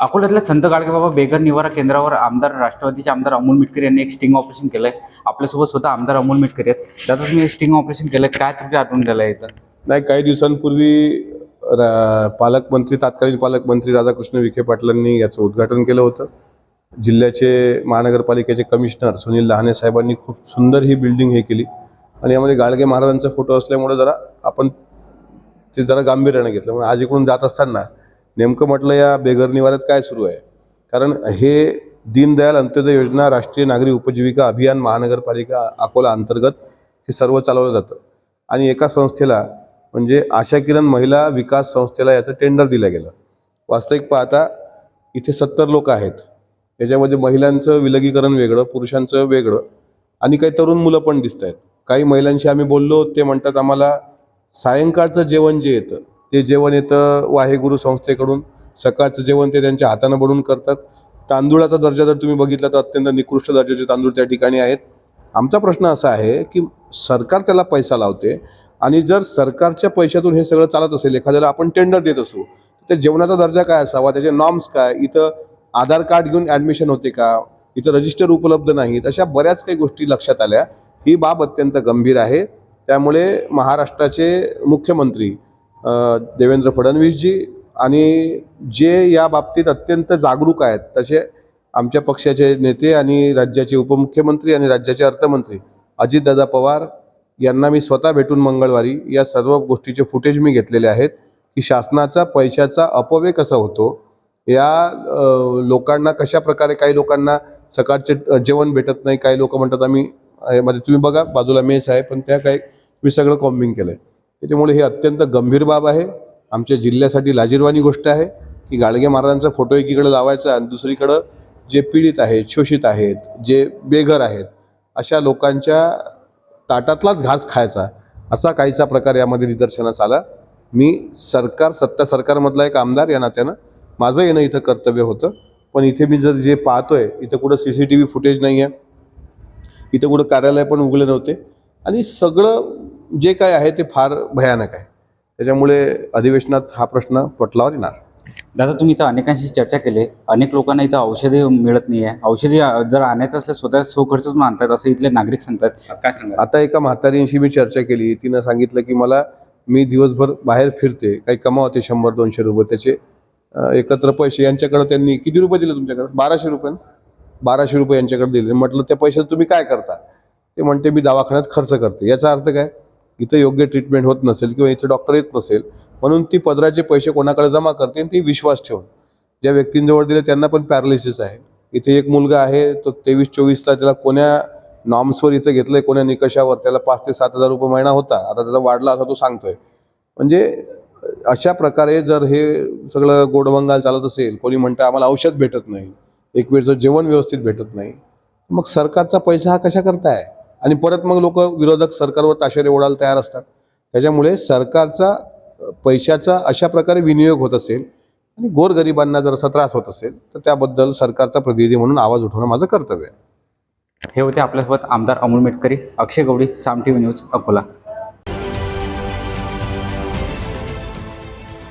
अकोल्यातल्या संत गाडगेबाबा बेघर निवारा केंद्रावर आमदार राष्ट्रवादीचे आमदार अमोल मिटकर यांनी एक स्टिंग ऑपरेशन केलंय. आपल्यासोबत स्वतः आमदार अमोल मिटकर आहेत. दादा तुम्ही स्टिंग ऑपरेशन केलंय काय तुमच्या आठवण दिलं इथं नाही काही दिवसांपूर्वी रा- पालकमंत्री तत्कालीन पालकमंत्री राधाकृष्ण विखे पाटलांनी याचं उद्घाटन केलं होतं. जिल्ह्याचे महानगरपालिकेचे कमिशनर सुनील लहाने साहेबांनी खूप सुंदर ही बिल्डिंग हे केली. आणि यामध्ये गाडगे महाराजांचा फोटो असल्यामुळे जरा आपण ते जरा गांभीर्याने घेतलं. मग आज इकडून जात असताना नेमकं म्हटलं या बेघर निवाऱ्यात काय सुरू आहे? कारण हे दीनदयाल अंत्योदय योजना राष्ट्रीय नागरी उपजीविका अभियान महानगरपालिका अकोला अंतर्गत हे सर्व चालवलं जातं. आणि एका संस्थेला म्हणजे आशा किरण महिला विकास संस्थेला याचं टेंडर दिलं गेलं. वास्तविक पाहता इथे सत्तर लोक आहेत. याच्यामध्ये महिलांचं विलगीकरण वेगळं पुरुषांचं वेगळं आणि काही तरुण मुलं पण दिसत आहेत काही महिलांशी आम्ही बोललो ते म्हणतात आम्हाला सायंकाळचं जेवण जे येतं ते जेवण येतं वाहेगुरु संस्थेकडून. सकाळचं जेवण ते त्यांच्या हातानं बनवून करतात. तांदूळाचा दर्जा जर तुम्ही बघितला तर अत्यंत निकृष्ट दर्जाचे तांदूळ त्या ठिकाणी आहेत. आमचा प्रश्न असा आहे की सरकार त्याला पैसा लावते आणि जर सरकारच्या पैशातून हे सगळं चालत असेल एखाद्याला आपण टेंडर देत असू तर जेवणाचा दर्जा काय असावा? त्याचे नॉर्म्स काय? इथं आधार कार्ड घेऊन ॲडमिशन होते का? इथं रजिस्टर उपलब्ध नाहीत. अशा बऱ्याच काही गोष्टी लक्षात आल्या. ही बाब अत्यंत गंभीर आहे. त्यामुळे महाराष्ट्राचे मुख्यमंत्री देवेंद्र फडणवीसजी आणि जे या बाबतीत अत्यंत जागरूक आहेत तसे आमच्या पक्षाचे नेते आणि राज्याचे उपमुख्यमंत्री आणि राज्याचे अर्थमंत्री अजितदादा पवार यांना मी स्वतः भेटून मंगळवारी या सर्व गोष्टीचे फुटेज मी घेतलेले आहेत की शासनाचा पैशाचा अपव्यय कसा होतो या लोकांना कशा प्रकारे काही लोकांना सकाळचे जेवण भेटत नाही काही लोक म्हणतात आम्ही म्हणजे मध्ये तुम्ही बघा बाजूला मेस आहे पण त्या काही मी सगळं कॉम्बिंग केलं आहे त्याच्यामुळे हे अत्यंत गंभीर बाब आहे. आमच्या जिल्ह्यासाठी लाजीरवाणी गोष्ट आहे की गाडगे महाराजांचा फोटो एकीकडे लावायचा आणि दुसरीकडं जे पीडित आहेत शोषित आहेत जे बेघर आहेत अशा लोकांच्या ताटातलाच घास खायचा असा काहीसा प्रकार यामध्ये निदर्शनास आला. मी सरकार सत्ता सरकारमधला एक आमदार या नात्यानं माझं येणं इथं कर्तव्य होतं. पण इथे मी जर जे पाहतोय इथं कुठं C C T V footage नाही आहे इथं कुठं कार्यालय पण उघडे नव्हते आणि सगळं जे काय आहे ते फार भयानक आहे. त्याच्यामुळे अधिवेशनात हा प्रश्न पटलावर येणार. दादा तुम्ही इथं अनेकांशी चर्चा केली. अनेक लोकांना इथं औषधे मिळत नाही आहे औषधी जर आणायचं असलं स्वतः सो खर्चून आणतात असं इथले नागरिक सांगतात. काय सांगा आता एका म्हातारींशी मी चर्चा केली. तिनं सांगितलं की मला मी दिवसभर बाहेर फिरते. काही कमावते शंभर दोनशे रुपये. त्याचे एकत्र पैसे यांच्याकडे त्यांनी किती रुपये दिले तुमच्याकडे? बाराशे रुपये? बाराशे रुपये यांच्याकडे दिले. म्हटलं त्या पैशाचं तुम्ही काय करता? ते म्हणते मी दवाखान्यात खर्च करते. याचा अर्थ काय? इथं योग्य ट्रीटमेंट होत नसेल किंवा इथं डॉक्टर येत नसेल म्हणून ती पदराचे पैसे कोणाकडे जमा करते आणि ती विश्वास ठेवून. ज्या व्यक्तींजवळ दिले त्यांना पण पॅरालिसिस आहे. इथे एक मुलगा आहे तो तेवीस चोवीसला त्याला कोण्या नॉर्म्सवर इथं घेतलंय कोण्या निकषावर त्याला पाच ते सात हजार रुपये महिना होता. आता त्याचा वाढला असा तो सांगतोय. म्हणजे अशा प्रकारे जर हे सगळं गोडबंगाल चालत असेल कोणी म्हणतं आम्हाला औषध भेटत नाही. एक वेळचं जेवण व्यवस्थित भेटत नाही. मग सरकारचा पैसा हा कशा करताय? आणि परत मग लोक विरोधक सरकारवर ताशेरे ओढायला तयार असतात. त्याच्यामुळे सरकारचा पैशाचा अशा प्रकारे विनियोग होत असेल आणि गोरगरिबांना जर असा त्रास होत असेल तर त्याबद्दल सरकारचा प्रतिनिधी म्हणून आवाज उठवणं माझं कर्तव्य आहे. हे होते आपल्यासोबत आमदार Amol Metkari Akshay Gawadi Saam T V news Akola.